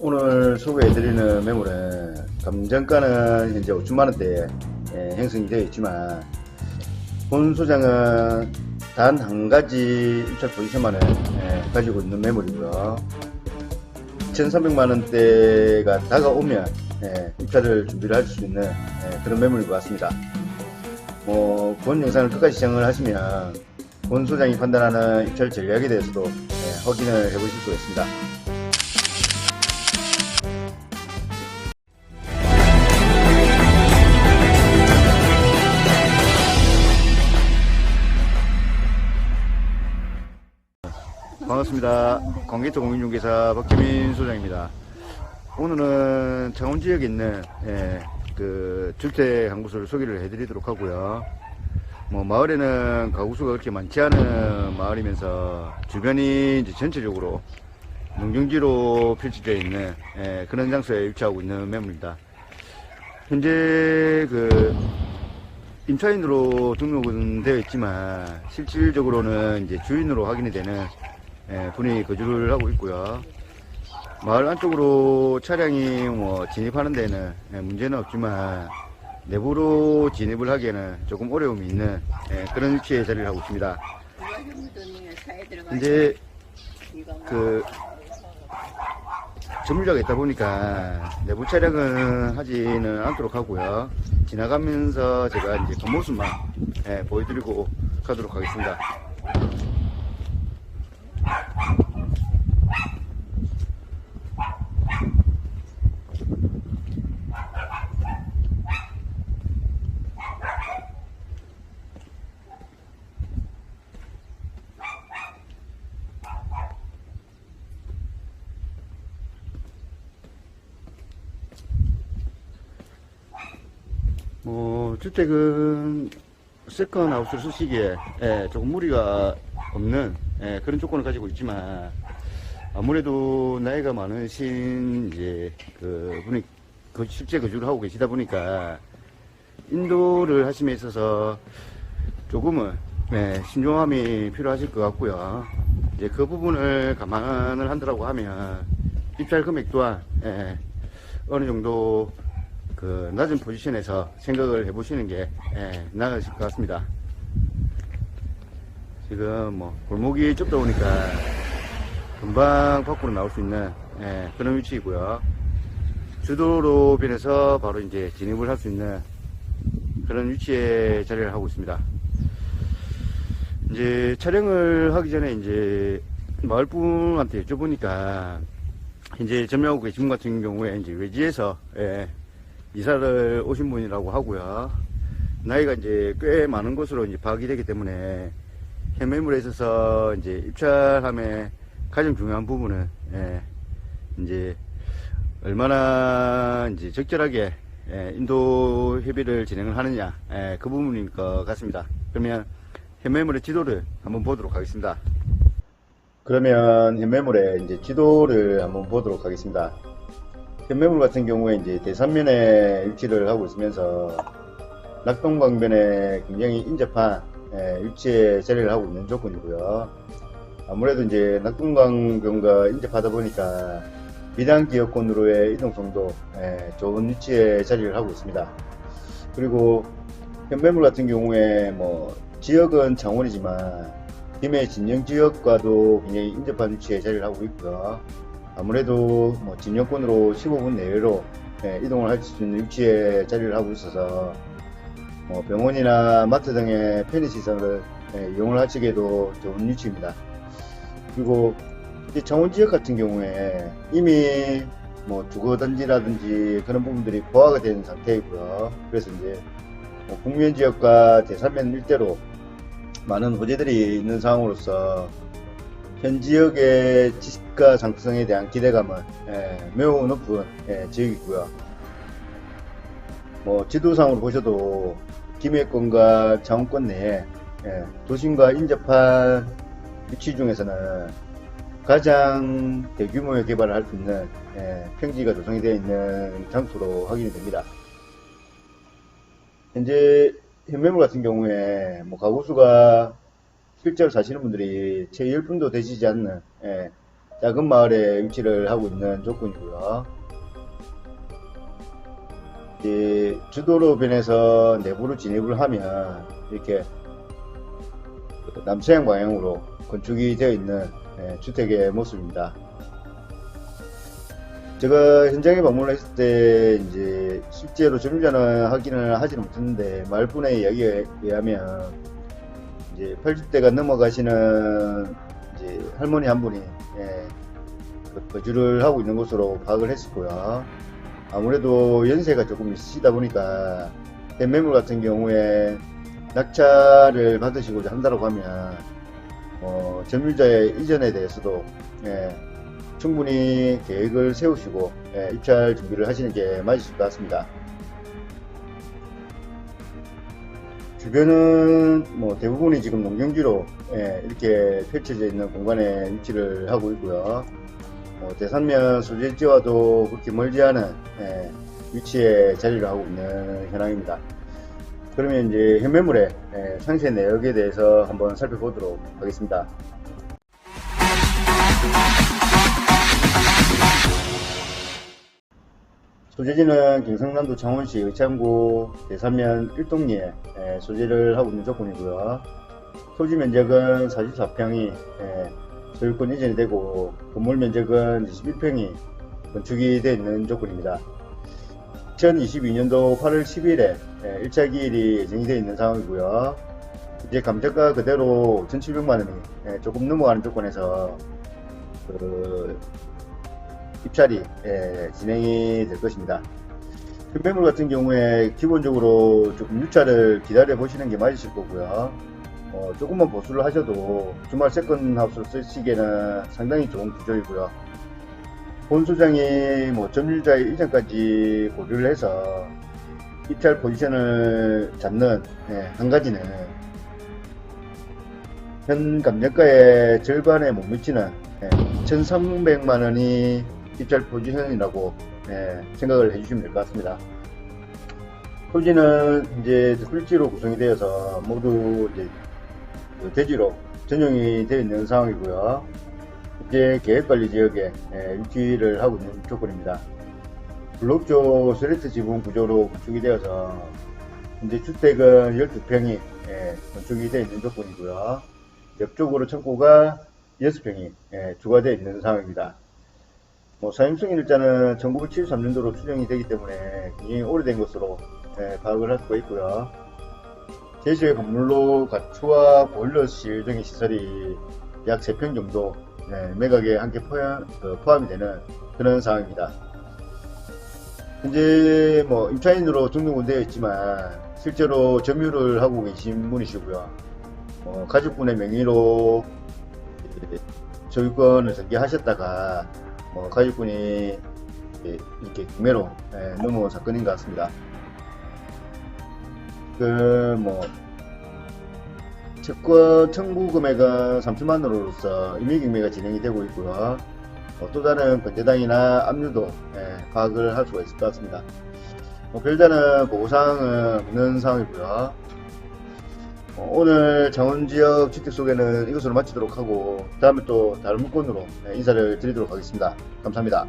오늘 소개해드리는 매물은 감정가는 현재 5천만원대에 형성이 되어 있지만 본 소장은 단 한 가지 입찰 포지션만을 예, 가지고 있는 매물이고요. 1,300만원대가 다가오면 예, 입찰을 준비를 할 수 있는 예, 그런 매물인 것 같습니다. 뭐, 본 영상을 끝까지 시청을 하시면 본 소장이 판단하는 입찰 전략에 대해서도 예, 확인을 해보실 수가 있습니다. 반갑습니다. 광개토 공인중개사 박재민 소장입니다. 오늘은 창원 지역에 있는 예, 그 주택 한 곳을 소개를 해드리도록 하고요. 뭐 마을에는 가구 수가 그렇게 많지 않은 마을이면서 주변이 이제 전체적으로 농경지로 펼쳐져 있는 예, 그런 장소에 위치하고 있는 매물입니다. 현재 그 임차인으로 등록은 되어 있지만 실질적으로는 이제 주인으로 확인이 되는 예, 분이 거주를 하고 있고요. 마을 안쪽으로 차량이 뭐 진입하는 데는 예, 문제는 없지만 내부로 진입을 하기에는 조금 어려움이 있는 예, 그런 위치에 자리를 하고 있습니다. 이제 그 점유자가 있다 보니까 내부 촬영은 하지는 않도록 하고요. 지나가면서 제가 이제 겉모습만 예, 보여드리고 가도록 하겠습니다. 뭐 주택은 세컨 하우스를 쓰시기에 예, 조금 무리가 없는 예, 그런 조건을 가지고 있지만 아무래도 나이가 많으신 이제 그 분이 그 실제 거주를 하고 계시다 보니까 인도를 하심에 있어서 조금은 예, 신중함이 필요하실 것 같고요. 이제 그 부분을 감안을 한다고 하면 입찰 금액 또한 예, 어느 정도 그 낮은 포지션에서 생각을 해보시는 게 예, 나으실 것 같습니다. 지금 뭐 골목이 좁다 보니까 금방 밖으로 나올 수 있는 예, 그런 위치이고요. 주도로 변해서 바로 이제 진입을 할 수 있는 그런 위치에 자리를 하고 있습니다. 이제 촬영을 하기 전에 이제 마을 분한테 여쭤보니까 이제 점유하고 계신 분 같은 경우에 이제 외지에서 예, 이사를 오신 분이라고 하고요. 나이가 이제 꽤 많은 것으로 이제 파악이 되기 때문에 현매물에 있어서 이제 입찰함에 가장 중요한 부분은 예, 이제 얼마나 이제 적절하게 예, 인도 협의를 진행을 하느냐 예, 그 부분인 것 같습니다. 그러면 현매물의 지도를 한번 보도록 하겠습니다. 그러면 현매물의 이제 지도를 한번 보도록 하겠습니다. 현매물 같은 경우에 이제 대산면에 위치를 하고 있으면서 낙동강변에 굉장히 인접한 예, 위치에 자리를 하고 있는 조건이고요. 아무래도 이제 낙동강변과 인접하다 보니까 비단 기업권으로의 이동성도 예, 좋은 위치에 자리를 하고 있습니다. 그리고 현매물 같은 경우에 뭐 지역은 창원이지만 김해 진영 지역과도 굉장히 인접한 위치에 자리를 하고 있고요. 아무래도 뭐 진영권으로 15분 내외로 예, 이동을 할 수 있는 위치에 자리를 하고 있어서 뭐 병원이나 마트 등의 편의시설을 예, 이용을 하시기에도 좋은 위치입니다. 그리고 이제 창원 지역 같은 경우에 이미 뭐 주거단지라든지 그런 부분들이 보화가 된 상태이고요. 그래서 이제 뭐 국면 지역과 대산면 일대로 많은 호재들이 있는 상황으로서 현 지역의 지식과 상승에 대한 기대감은 예, 매우 높은 예, 지역이고요. 뭐 지도상으로 보셔도 김해권과 장원권 내에 예, 도심과 인접한 위치 중에서는 가장 대규모의 개발을 할 수 있는 예, 평지가 조성이 되어 있는 장소로 확인이 됩니다. 현재 현매물 같은 경우에 뭐 가구수가 실제로 사시는 분들이 채 10분도 되시지 않는 예, 작은 마을에 위치를 하고 있는 조건이고요. 이 주도로 변해서 내부로 진입을 하면 이렇게 그 남서양 방향으로 건축이 되어 있는 예, 주택의 모습입니다. 제가 현장에 방문을 했을 때 이제 실제로 점유자는 확인을 하지는 못했는데 말분의 이야기에 의하면 이제 80대가 넘어가시는 이제 할머니 한 분이 예, 그 거주를 하고 있는 것으로 파악을 했었고요. 아무래도 연세가 조금 있으시다 보니까 대매물 같은 경우에 낙찰을 받으시고자 한다고 하면 어, 점유자의 이전에 대해서도 예, 충분히 계획을 세우시고 예, 입찰 준비를 하시는 게 맞으실 것 같습니다. 주변은 뭐 대부분이 지금 농경지로 예, 이렇게 펼쳐져 있는 공간에 위치를 하고 있고요. 어, 대산면 소재지와도 그렇게 멀지 않은 예, 위치에 자리를 하고 있는 현황입니다. 그러면 이제 현매물의 예, 상세 내역에 대해서 한번 살펴보도록 하겠습니다. 소재지는 경상남도 창원시 의창구 대산면 1동리에 예, 소재를 하고 있는 조건이고요. 토지 면적은 44평이 소유권 이전이 되고 건물 면적은 21평이 건축이 되어 있는 조건입니다. 2022년도 8월 10일에 1차 기일이 예정이 되어 있는 상황이고요. 이제 감정가 그대로 1,700만 원이 예, 조금 넘어가는 조건에서 그 입찰이 예, 진행이 될 것입니다. 현매물 같은 경우에 기본적으로 조금 유찰을 기다려 보시는 게 맞으실 거고요. 어, 조금만 보수를 하셔도 주말 세컨 하우스를 쓰시기에는 상당히 좋은 구조이고요. 본 소장이 뭐 점유자의 이전까지 고려를 해서 입찰 포지션을 잡는 예, 한 가지는 현 감정가의 절반에 못 미치는 예, 1,300만 원이 입찰 포지션이라고 예, 생각을 해주시면 될 것 같습니다. 토지는 이제 훌지로 구성이 되어서 모두 이제 그 대지로 전용이 되어 있는 상황이고요. 이제 계획관리 지역에 예, 위치를 하고 있는 조건입니다. 블록조 스레트 지붕 구조로 건축이 되어서 이제 주택은 12평이 예, 건축이 되어 있는 조건이고요. 옆쪽으로 창고가 6평이 예, 주가되어 있는 상황입니다. 뭐 사용승 일자는 1973년도로 추정이 되기 때문에 굉장히 오래된 것으로 예, 파악을 할 수가 있고요. 제주의 건물로 가추와 보일러실 등의 시설이 약 3평 정도 예, 매각에 함께 포함, 어, 포함이 되는 그런 상황입니다. 현재 뭐 임차인으로 등록은 되어 있지만 실제로 점유를 하고 계신 분이시고요. 어, 가족분의 명의로 예, 소유권을 전개하셨다가 뭐 가족분이 예, 이렇게 구매로 예, 넘어온 사건인 것 같습니다. 그 뭐 채권 청구 금액은 3천만 원으로서 임의 경매가 진행이 되고 있고요. 어, 또 다른 건재당이나 압류도 예, 파악을 할 수가 있을 것 같습니다. 뭐 별다른 보호사항은 없는 상황이고요. 어, 오늘 장원 지역 주택 소개는 이것으로 마치도록 하고 다음에 또 다른 물건으로 예, 인사를 드리도록 하겠습니다. 감사합니다.